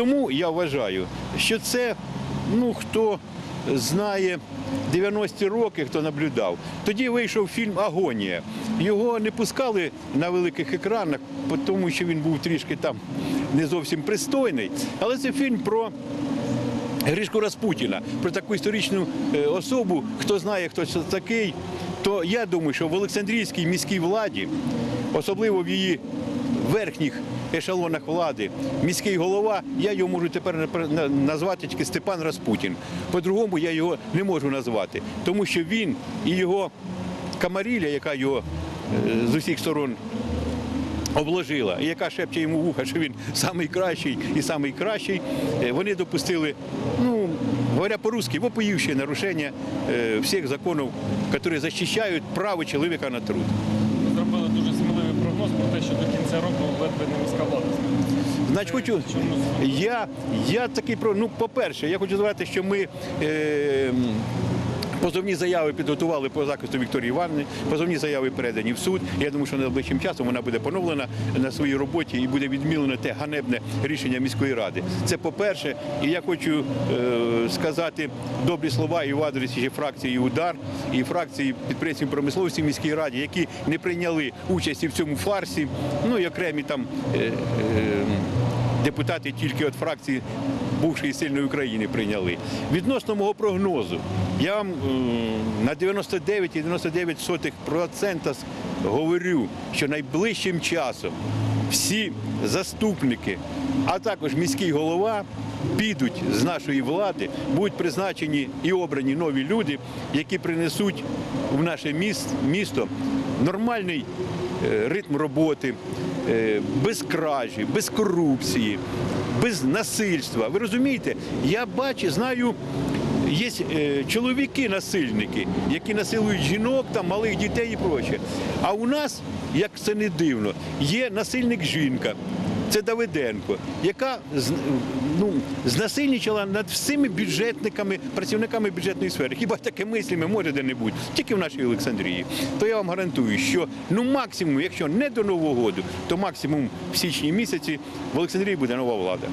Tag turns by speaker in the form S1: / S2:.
S1: тому я вважаю, що це ну хто знає 90-ті роки, хто наблюдав. Тоді вийшов фільм Агонія. Його не пускали на великих екранах, тому що він був трішки там не зовсім пристойний. Але це фільм про Гришку Распутіна, про таку історичну е, особу, хто знає, хто це такий, то я думаю, що в Олександрійській міській владі, особливо в її верхніх ешелонах влади, міський голова, я його можу тепер назвати тільки Степан Распутін. По-другому я його не можу назвати, тому що він і його камаріля, яка його е, з усіх сторон обложила, і яка шепче йому вуха, що він найкращий і самий кращий, е, вони допустили, ну, говоря по-русски, вопиющее нарушення е, всіх законів, які захищають право чоловіка на труд.
S2: Зробили дуже сміливий прогноз про те, що до кінця року ледве не міська.
S1: Значить, хочу, я, я такий. Ну, по-перше, я хочу сказати, що ми. Е, Позовні заяви підготували по захисту Вікторії Івановни, позовні заяви передані в суд. Я думаю, що найближчим часом вона буде поновлена на своїй роботі і буде відмілено те ганебне рішення міської ради. Це по-перше, і я хочу е, сказати добрі слова і в адресі фракції Удар, і фракції підприємців промисловості міській раді, які не прийняли участі в цьому фарсі. Ну і окремі там. Е, е, депутати тільки від фракції бувшої сильної України прийняли. Відносно мого прогнозу, я вам м, на 99,99% говорю, що найближчим часом всі заступники, а також міський голова підуть з нашої влади, будуть призначені і обрані нові люди, які принесуть в наше міс- місто нормальний е, ритм роботи, е, без кражі, без корупції, без насильства. Ви розумієте, я бачу, знаю. Є е, чоловіки-насильники, які насилують жінок, там, малих дітей і проче. А у нас, як це не дивно, є насильник жінка, це Давиденко, яка ну, знасильничала над всіми бюджетниками, працівниками бюджетної сфери. Хіба таке мислиме може де-небудь? Тільки в нашій Олександрії. То я вам гарантую, що ну максимум, якщо не до Нового року, то максимум в січні місяці в Олександрії буде нова влада.